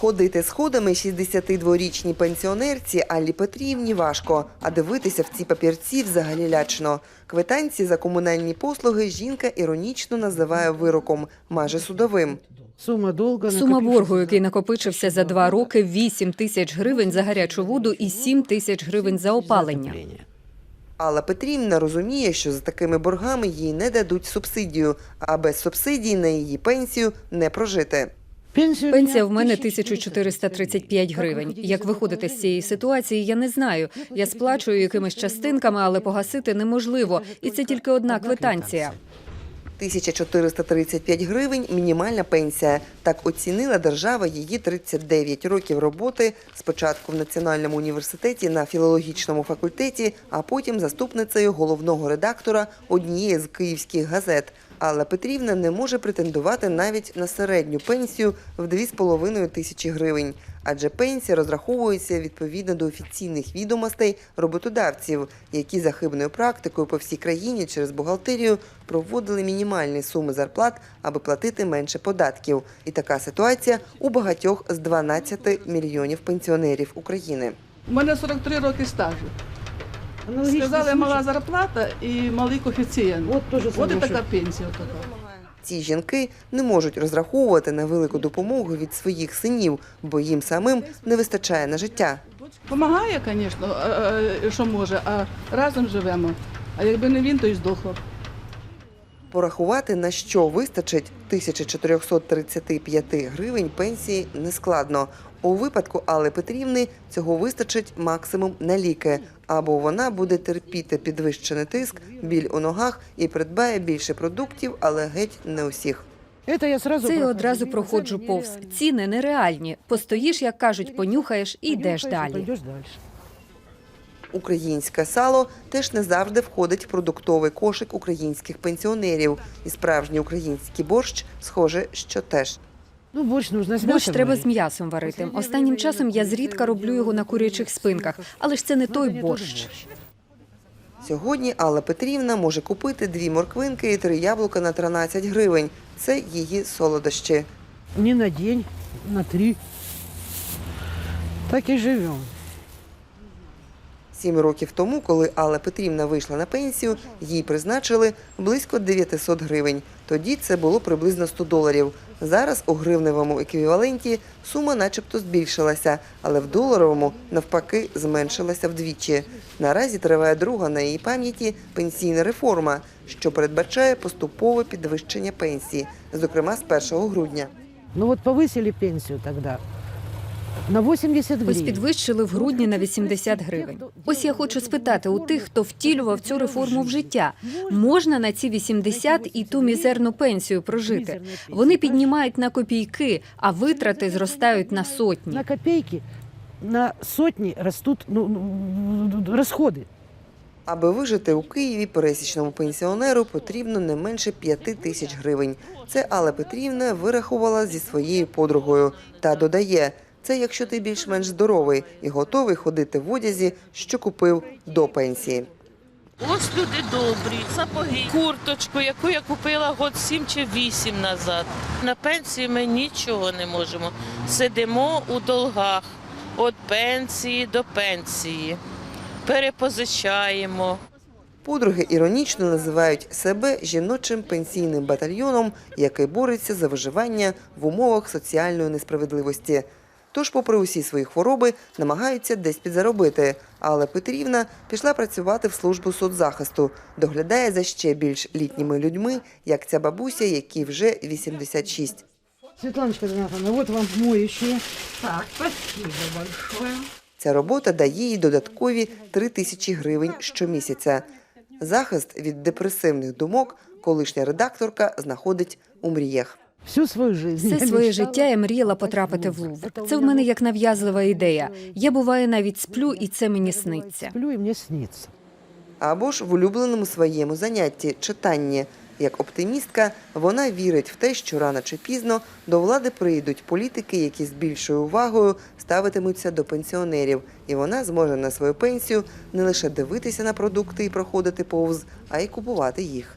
Ходити сходами 62-річній пенсіонерці Аллі Петрівні важко, а дивитися в ці папірці взагалі лячно. Квитанції за комунальні послуги жінка іронічно називає вироком, майже судовим. Сума долга Сума боргу, який накопичився за два роки, 8 тисяч гривень за гарячу воду і 7 тисяч гривень за опалення. Алла Петрівна розуміє, що за такими боргами їй не дадуть субсидію, а без субсидій на її пенсію не прожити. Пенсія в мене 1435 гривень. Як виходити з цієї ситуації, я не знаю. Я сплачую якимись частинками, але погасити неможливо. І це тільки одна квитанція. 1435 гривень – мінімальна пенсія. Так оцінила держава її 39 років роботи спочатку в Національному університеті на філологічному факультеті, а потім заступницею головного редактора однієї з київських газет. Алла Петрівна не може претендувати навіть на середню пенсію в 2,5 тисячі гривень, адже пенсія розраховується відповідно до офіційних відомостей роботодавців, які за хибною практикою по всій країні через бухгалтерію проводили мінімальні суми зарплат, аби платити менше податків. І така ситуація у багатьох з 12 мільйонів пенсіонерів України. У мене 43 роки стажу. Сказали, мала зарплата і малий коефіцієнт. От теж От саме, і що- така пенсія. Така. Ці жінки не можуть розраховувати на велику допомогу від своїх синів, бо їм самим не вистачає на життя. Помагає, звісно, що може, а разом живемо. А якби не він, то й здохло. б. Порахувати, на що вистачить 1435 гривень пенсії нескладно. У випадку Алли Петрівни цього вистачить максимум на ліки, або вона буде терпіти підвищений тиск, біль у ногах і придбає більше продуктів, але геть не усіх. Це я одразу проходжу повз. Ціни нереальні. Постоїш, як кажуть, понюхаєш і йдеш далі. Українське сало теж не завжди входить в продуктовий кошик українських пенсіонерів. І справжній український борщ, схоже, що теж. Ну, борщ нужно с Борщ треба варить. з м'ясом варити. Останнім часом я зрідка роблю його на курячих спинках, але ж це не той борщ. Сьогодні Алла Петрівна може купити дві морквинки і три яблука на 13 гривень. Це її солодощі. Не на день, на три. Так и живем. Сім років тому, коли Алла Петрівна вийшла на пенсію, їй призначили близько 900 гривень. Тоді це було приблизно 100 доларів. Зараз у гривневому еквіваленті сума начебто збільшилася, але в доларовому навпаки зменшилася вдвічі. Наразі триває друга на її пам'яті пенсійна реформа, що передбачає поступове підвищення пенсії, зокрема з 1 грудня. Ну вот повысили пенсию тогда на 80 Ось підвищили в грудні на 80 гривень. Ось я хочу спитати у тих, хто втілював цю реформу в життя. Можна на ці 80 і ту мізерну пенсію прожити? Вони піднімають на копійки, а витрати зростають на сотні. На копейки, на сотни растут ну, ну, расходы. Аби вижити у Києві пересічному пенсіонеру потрібно не менше п'яти тисяч гривень. Це Алла Петрівна вирахувала зі своєю подругою та додає. Це якщо ти більш-менш здоровий і готовий ходити в одязі, що купив до пенсії. Ось люди добрі, сапоги, курточку, яку я купила год сім чи вісім назад. На пенсії ми нічого не можемо. Сидимо у долгах від пенсії до пенсії. Перепозичаємо. Подруги іронічно називають себе жіночим пенсійним батальйоном, який бореться за виживання в умовах соціальної несправедливості. Тож, попри усі свої хвороби, намагаються десь підзаробити. Але Петрівна пішла працювати в службу соцзахисту, доглядає за ще більш літніми людьми, як ця бабуся, якій вже 86. Светланочка Донатовна, вот вам моющие. Ця робота дає їй додаткові 3 тисячі гривень щомісяця. Захист від депресивних думок колишня редакторка знаходить у мріях. Всю свою жизнь. Все своє мечтала життя я мріяла потрапити в Лувр. Це у в мене як нав'язлива ідея. Я буває навіть сплю, і це мені сниться. Сплю, и мне снится. або ж в улюбленому своєму занятті читанні. Як оптимістка, вона вірить в те, що рано чи пізно до влади прийдуть політики, які з більшою увагою ставитимуться до пенсіонерів, і вона зможе на свою пенсію не лише дивитися на продукти і проходити повз, а й купувати їх.